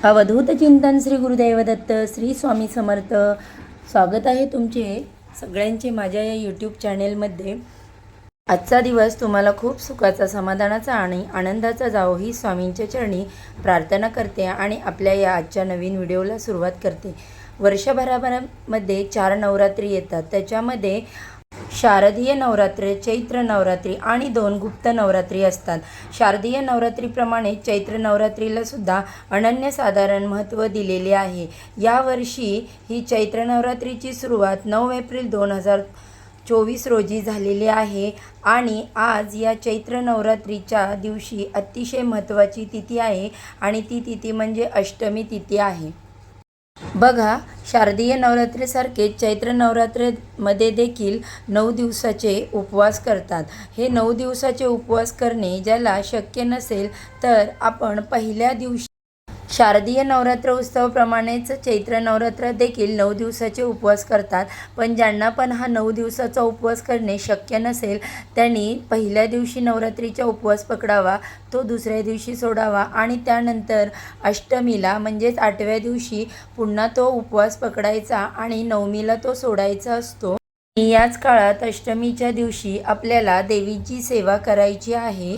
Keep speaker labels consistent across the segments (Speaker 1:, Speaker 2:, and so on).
Speaker 1: अवधूत चिंतन श्री गुरुदैव दत्त श्री स्वामी समर्थ. स्वागत आहे तुमचे सगळ्यांचे माझ्या या यूट्यूब चॅनेलमध्ये आजचा दिवस तुम्हाला खूप सुखाचा समाधानाचा आणि आनंदाचा जावो ही स्वामींच्या चरणी प्रार्थना करते आणि आपल्या या आजच्या नवीन व्हिडिओला सुरुवात करते. वर्षभराभरामध्ये चार नवरात्री येतात. त्याच्यामध्ये शारदीय नवरात्र चैत्र नवरात्री आणि दोन गुप्त नवरात्री असतात. शारदीय नवरात्रीप्रमाणे चैत्र नवरात्रीला सुद्धा अनन्यसाधारण महत्त्व दिलेले आहे. यावर्षी ही चैत्र नवरात्रीची सुरुवात नऊ एप्रिल दोन हजार चोवीस रोजी झालेली आहे आणि आज या चैत्र नवरात्रीच्या दिवशी अतिशय महत्त्वाची तिथी आहे आणि ती तिथी म्हणजे अष्टमी तिथी आहे. बघा शारदीय नवरात्रीसारखे चैत्र नवरात्रीमध्ये देखील नऊ दिवसाचे उपवास करतात. हे नऊ दिवसाचे उपवास करणे ज्याला शक्य नसेल तर आपण पहिल्या दिवशी शारदीय नवरात्र उत्सवाप्रमाणेच चैत्र नवरात्र देखील नऊ दिवसाचे उपवास करतात. पण ज्यांना पण हा नऊ दिवसाचा उपवास करणे शक्य नसेल त्यांनी पहिल्या दिवशी नवरात्रीचा उपवास पकडावा तो दुसऱ्या दिवशी सोडावा आणि त्यानंतर अष्टमीला म्हणजेच आठव्या दिवशी पुन्हा तो उपवास पकडायचा आणि नवमीला तो सोडायचा असतो. याच काळात अष्टमीच्या दिवशी आपल्याला देवीची सेवा करायची आहे.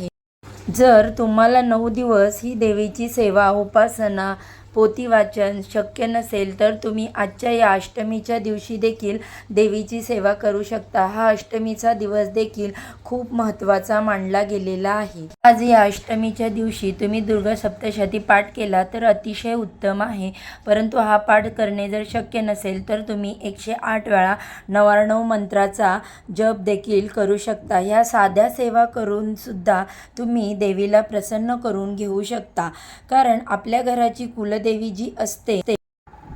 Speaker 1: जर तुम्हाला नऊ दिवस ही देवीची सेवा उपासना पोथी वाचन शक्य नसेल तर तुम्ही आजच्या या अष्टमीच्या दिवशी देखील देवीची सेवा करू शकता. हा अष्टमीचा दिवस देखील खूप महत्त्वाचा मानला गेलेला आहे. आज या अष्टमीच्या दिवशी तुम्ही दुर्गा सप्तशती पाठ केला तर अतिशय उत्तम आहे. परंतु हा पाठ करणे जर शक्य नसेल तर तुम्ही एकशे आठ वेळा नवार्णव मंत्राचा जप देखील करू शकता. ह्या साध्या सेवा करून सुद्धा तुम्ही देवीला प्रसन्न करून घेऊ शकता. कारण आपल्या घराची कुलदेवी जी असते. ते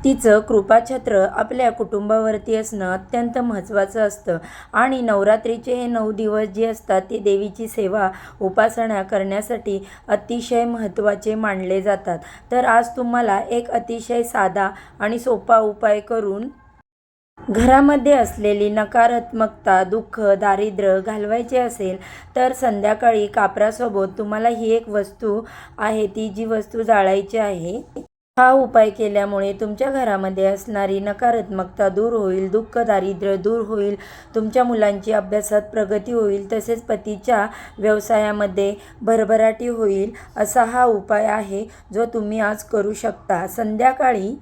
Speaker 1: तिचं कृपाछत्र आपल्या कुटुंबावरती असणं अत्यंत महत्त्वाचं असतं. आणि नवरात्रीचे हे नऊ दिवस जे असतात ते देवीची सेवा उपासना करण्यासाठी अतिशय महत्त्वाचे मानले जातात. तर आज तुम्हाला एक अतिशय साधा आणि सोपा उपाय करून घरामध्ये असलेली नकारात्मकता दुःख दारिद्र्य घालवायचे असेल तर संध्याकाळी कापरासोबत तुम्हाला ही एक वस्तू आहे ती जी वस्तू जाळायची आहे हा उपाय केल्यामुळे तुमच्या घरामध्ये असणारी नकारात्मकता दूर होईल दुःख दारिद्र्य दूर होईल तुमच्या मुलांची अभ्यासात प्रगती होईल तसेच पतीच्या व्यवसायामध्ये भरभराटी होईल असा हा उपाय आहे जो तुम्ही आज करू शकता. संध्याकाळी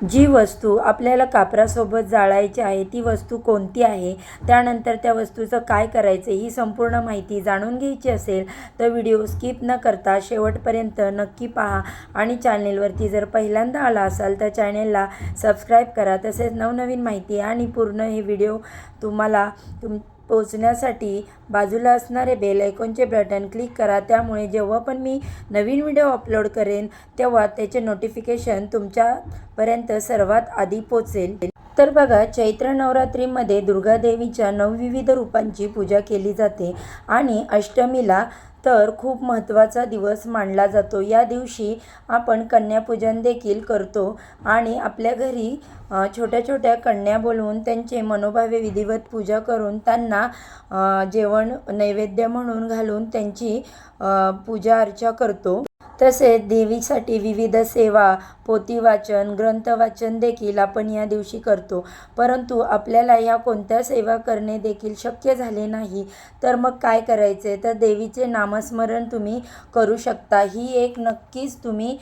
Speaker 1: जी वस्तू आपल्याला कापरासोबत जाळायची आहे ती वस्तू कोणती आहे त्यानंतर त्या वस्तूचं काय करायचं ही संपूर्ण माहिती जाणून घ्यायची असेल तर व्हिडिओ स्किप न करता शेवटपर्यंत नक्की पहा. आणि चॅनेलवरती जर पहिल्यांदा आला असाल तर चॅनेलला सबस्क्राईब करा. तसेच नवनवीन माहिती आणि पूर्ण हे व्हिडिओ तुम्हाला तुम पोचण्यासाठी बाजूला असणारे बेल आयकॉनचे बटन क्लिक करा. त्यामुळे जेव्हा पण मी नवीन व्हिडिओ अपलोड करेन तेव्हा त्याचे नोटिफिकेशन तुमच्यापर्यंत सर्वात आधी पोचेल तर बघा चैत्र नवरात्रीमध्ये दुर्गादेवीच्या नवविविध रूपांची पूजा केली जाते आणि अष्टमीला तर खूप महत्त्वाचा दिवस मानला जातो. या दिवशी आपण कन्यापूजन देखील करतो आणि आपल्या घरी छोट्या छोट्या कन्या बोलवून त्यांचे मनोभावे विधिवत पूजा करून त्यांना जेवण नैवेद्य म्हणून घालून त्यांची पूजा अर्चा करतो. तसेच देवीसाठी विविध सेवा पोतीवाचन वाचन देखील आपण या दिवशी करतो. परंतु आपल्याला या कोणत्या सेवा करणे देखील शक्य झाले नाही तर मग काय करायचे? तर देवीचे नामस्मरण तुम्ही करू शकता. ही एक नक्कीच तुम्ही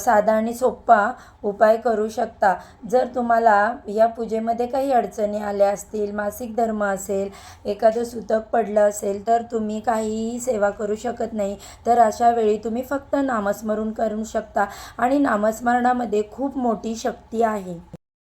Speaker 1: साधा आणि सोपा उपाय करू शकता. जर तुम्हाला या पूजेमध्ये काही अडचणी आल्या असतील मासिक धर्म असेल एखादं सुतक पडलं असेल तर तुम्ही काहीही सेवा करू शकत नाही. तर अशा वेळी तुम्ही फक्त नामस्मरण करू शकता आणि नामस्मरणामध्ये खूप मोठी शक्ती आहे.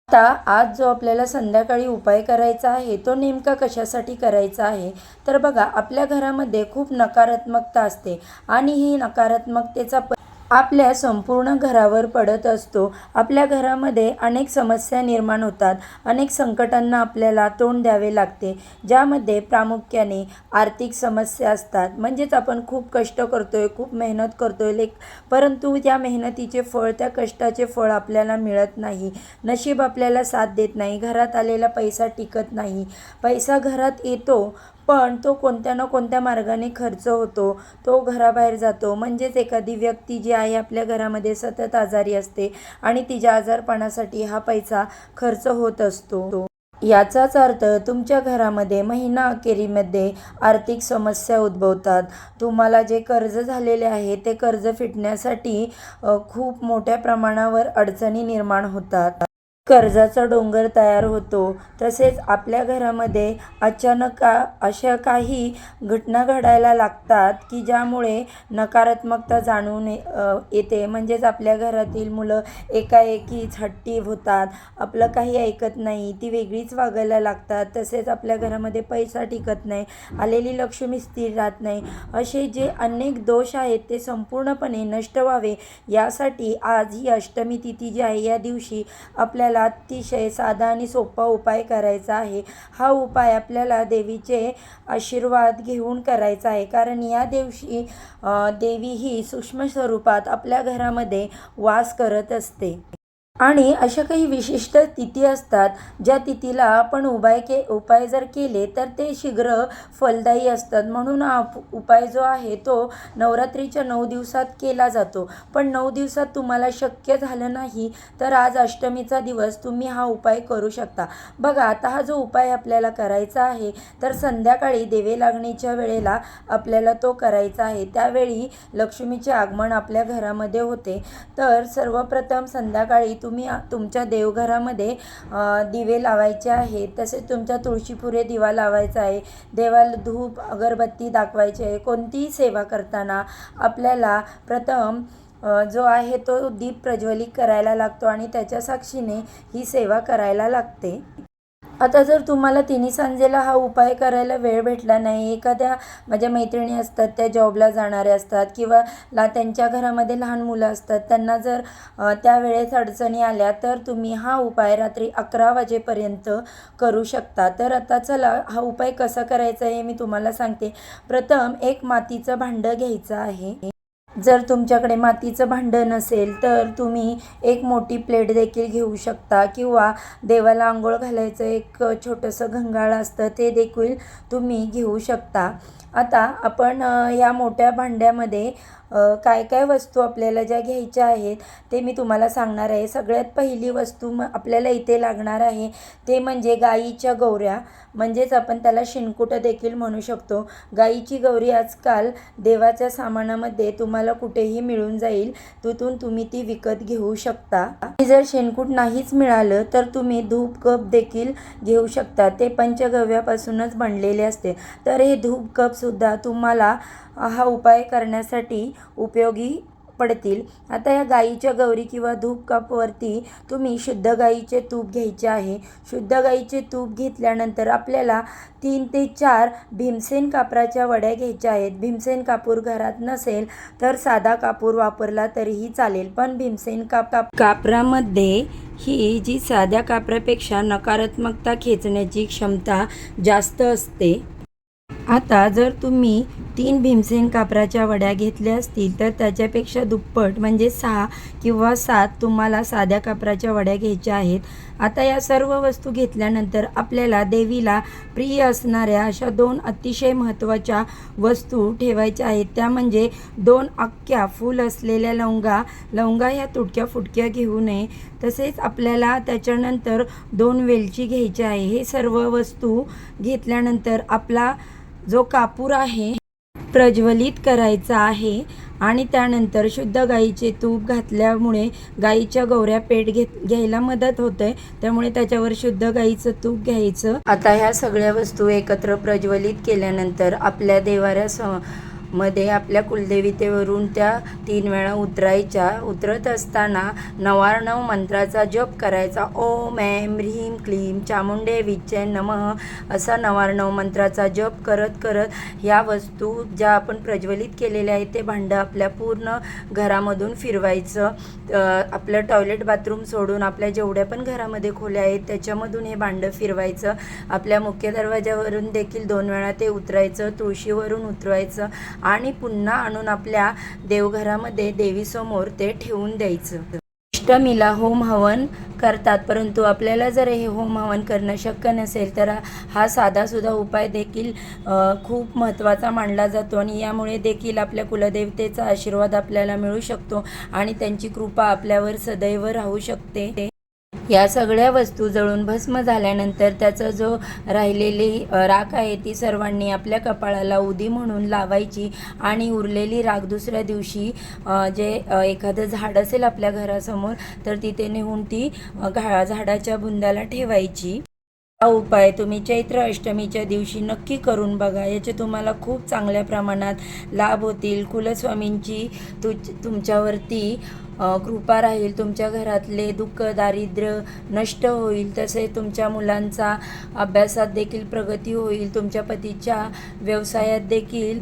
Speaker 1: आता आज जो आपल्याला संध्याकाळी उपाय करायचा आहे तो नेमका कशासाठी करायचा आहे तर बघा आपल्या घरामध्ये खूप नकारात्मकता असते आणि ही नकारात्मकतेचा प आपल्या संपूर्ण घरावर पडत असतो. आपल्या घरामध्ये अनेक समस्या निर्माण होतात. अनेक संकटांना आपल्याला तोंड द्यावे लागते. ज्यामध्ये प्रामुख्याने आर्थिक समस्या असतात. म्हणजेच आपण खूप कष्ट करतोय खूप मेहनत करतोय लेक परंतु त्या मेहनतीचे फळ त्या कष्टाचे फळ आपल्याला मिळत नाही. नशीब आपल्याला साथ देत नाही. घरात आलेला पैसा टिकत नाही. पैसा घरात येतो पण तो कोणत्या ना कोणत्या मार्गाने खर्च होतो तो घराबाहेर जातो. म्हणजेच एखादी व्यक्ती जी आहे आपल्या घरामध्ये सतत आजारी असते आणि तिच्या आजारपणासाठी हा पैसा खर्च होत असतो. याचाच अर्थ तुमच्या घरामध्ये महिना अखेरीमध्ये आर्थिक समस्या उद्भवतात. तुम्हाला जे कर्ज झालेले आहे ते कर्ज फिटण्यासाठी खूप मोठ्या प्रमाणावर अडचणी निर्माण होतात. कर्जाचा डोंगर तयार होतो. तसेच आपल्या घरामध्ये अचानक का अशा काही घटना घडायला लागतात की ज्यामुळे नकारात्मकता जाणून ये- येते. म्हणजेच आपल्या घरातील मुलं एकाएकीच हट्टी होतात. आपलं काही ऐकत नाही ती वेगळीच वागायला लागतात. तसेच आपल्या घरामध्ये पैसा टिकत नाही आलेली लक्ष्मी स्थिर राहत नाही. असे जे अनेक दोष आहेत ते संपूर्णपणे नष्ट व्हावे. यासाठी आज ही अष्टमी तिथी जी आहे या दिवशी आपल्याला अतिशय साधा आणि सोपा उपाय करायचा आहे. हा उपाय आपल्याला देवीचे आशीर्वाद घेऊन करायचा आहे. कारण या दिवशी देवी ही सूक्ष्म स्वरूपात आपल्या घरामध्ये वास करत असते. आणि अशा काही विशिष्ट तिथी असतात ज्या तिथीला आपण उपाय के उपाय जर केले तर ते शीघ्र फलदायी असतात. म्हणून हा उपाय जो आहे तो नवरात्रीच्या नऊ दिवसात केला जातो. पण नऊ दिवसात तुम्हाला शक्य झालं नाही तर आज अष्टमीचा दिवस तुम्ही हा उपाय करू शकता. बघा आता हा जो उपाय आपल्याला करायचा आहे तर संध्याकाळी देवे लागणीच्या वेळेला आपल्याला तो करायचा आहे. त्यावेळी लक्ष्मीचे आगमन आपल्या घरामध्ये होते. तर सर्वप्रथम संध्याकाळी तू तुम्ही तुमच्या देवघरामध्ये दिवे लावायचे आहे तसेच तुमच्या तुळशीपुरे दिवा लावायचा आहे देवाला धूप अगरबत्ती दाखवायची आहे कोणतीही सेवा करताना आपल्याला प्रथम जो आहे तो दीप प्रज्वलित करायला लागतो आणि त्याच्या साक्षीने ही सेवा करायला लागते. आता जर तुम्हाला तिन्ही सांजेला हा उपाय करायला वेळ भेटला नाही एखाद्या माझ्या मैत्रिणी असतात त्या जॉबला जाणाऱ्या असतात किंवा ला त्यांच्या घरामध्ये लहान मुलं असतात त्यांना जर त्या त्यावेळेस अडचणी आल्या तर तुम्ही हा उपाय रात्री अकरा वाजेपर्यंत करू शकता. तर आता चला हा उपाय कसा करायचा हे मी तुम्हाला सांगते. प्रथम एक मातीचं भांडं घ्यायचं आहे. जर तुमच्याकडे मातीचं भांडं नसेल तर तुम्ही एक मोठी प्लेट देखील घेऊ शकता. किंवा देवाला आंघोळ घालायचं एक छोटंसं घंगाळ असतं ते देखील तुम्ही घेऊ शकता. आता आपण या मोठ्या भांड्यामध्ये काय काय वस्तू आपल्याला ज्या घ्यायच्या आहेत ते मी तुम्हाला सांगणार आहे. सगळ्यात पहिली वस्तू म आपल्याला इथे लागणार आहे ते म्हणजे गाईच्या गौऱ्या. म्हणजेच आपण त्याला शिनकुटं देखील म्हणू शकतो. गाईची गौरी आजकाल देवाच्या सामानामध्ये तुम्हाला कुठेही मिळून जाईल. तिथून तुम्ही ती विकत घेऊ शकता. आणि जर शेणकूट नाहीच मिळालं तर तुम्ही धूप कप देखील घेऊ शकता. ते पंचगव्यापासूनच बनलेले असते. तर हे धूप कपसुद्धा तुम्हाला हा उपाय करण्यासाठी उपयोगी पडतील. आता या गाईच्या गौरी किंवा धूप कपवरती तुम्ही शुद्ध गाईचे तूप घ्यायचे आहे. शुद्ध गाईचे तूप घेतल्यानंतर आपल्याला तीन ते चार भीमसेन कापराच्या वड्या घ्यायच्या आहेत. भीमसेन कापूर घरात नसेल तर साधा कापूर वापरला तरीही चालेल. पण भीमसेन काप काप कापरामध्ये ही जी साध्या कापरापेक्षा नकारात्मकता खेचण्याची क्षमता जास्त असते. आता जर तुम्ही तीन भीमसेन कापराच्या वड्या घेतल्या असतील तर त्याच्यापेक्षा दुप्पट म्हणजे सहा किंवा सात तुम्हाला साध्या कापराच्या वड्या घ्यायच्या आहेत. आता या सर्व वस्तू घेतल्यानंतर आपल्याला देवीला प्रिय असणाऱ्या अशा दोन अतिशय महत्त्वाच्या वस्तू ठेवायच्या आहेत. त्या म्हणजे दोन अख्ख्या फूल असलेल्या लवंगा लवंगा ह्या तुटक्या फुटक्या घेऊ नये. तसेच आपल्याला त्याच्यानंतर दोन वेलची घ्यायची आहे. हे सर्व वस्तू घेतल्यानंतर आपला जो कापूर आहे प्रज्वलित करायचा आहे आणि त्यानंतर शुद्ध गाईचे तूप घातल्यामुळे गाईच्या गौऱ्या पेट घेत घ्यायला मदत होते. त्यामुळे त्याच्यावर शुद्ध गाईचं तूप घ्यायचं. आता ह्या सगळ्या वस्तू एकत्र प्रज्वलित केल्यानंतर आपल्या देवाऱ्या स मध्ये आपल्या कुलदेवितेवरून त्या तीन वेळा उतरायच्या. उतरत असताना नवार्णव मंत्राचा जप करायचा. ओम ऐम ह्रीम क्लीम चामुंडे विच्चे नमः असा नवार्णव मंत्राचा जप करत करत ह्या वस्तू ज्या आपण प्रज्वलित केलेल्या आहेत ते भांडं आपल्या पूर्ण घरामधून फिरवायचं. आपलं टॉयलेट बाथरूम सोडून आपल्या जेवढ्या पण घरामध्ये खोल्या आहेत त्याच्यामधून हे भांडं फिरवायचं. आपल्या मुख्य दरवाजावरून देखील दोन वेळा ते उतरायचं. तुळशीवरून उतरवायचं. आणि पुन्हा आणून आपल्या देवघरामध्ये देवीसमोर ते ठेवून द्यायचं. अष्टमीला होम हवन करतात परंतु आपल्याला जर हे होम हवन करणं शक्य नसेल तर हा साधासुद्धा उपाय देखील खूप महत्त्वाचा मानला जातो आणि यामुळे देखील आपल्या कुलदेवतेचा आशीर्वाद आपल्याला मिळू शकतो आणि त्यांची कृपा आपल्यावर सदैव राहू शकते. या सगळ्या वस्तू जळून भस्म झाल्यानंतर त्याचा जो राहिलेली राख आहे ती सर्वांनी आपल्या कपाळाला उदी म्हणून लावायची आणि उरलेली राख दुसऱ्या दिवशी जे एखादं झाड असेल आपल्या घरासमोर तर तिथे नेऊन ती घा झाडाच्या बुंदाला ठेवायची. हा उपाय तुम्ही चैत्र अष्टमीच्या दिवशी नक्की करून बघा. याचे तुम्हाला खूप चांगल्या प्रमाणात लाभ होतील. कुलस्वामींची तु तुमच्यावरती कृपा राहील. तुमच्या घरातले दुःख दारिद्र्य नष्ट होईल. तसेच तुमच्या मुलांचा अभ्यासात देखील प्रगती होईल. तुमच्या पतीच्या व्यवसायात देखील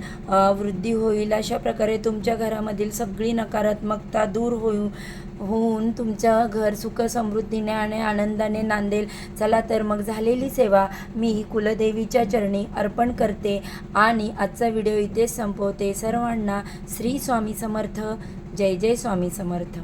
Speaker 1: वृद्धी होईल. अशा प्रकारे तुमच्या घरामधील सगळी नकारात्मकता दूर होऊ होऊन तुमचं घर सुख समृद्धीने आणि आनंदाने नांदेल. चला तर मग झालेली सेवा. मी कुलदेवीच्या चरणी अर्पण करते आणि आजचा व्हिडिओ इथेच संपवते. सर्वांना श्री स्वामी समर्थ. जय जय स्वामी समर्थ.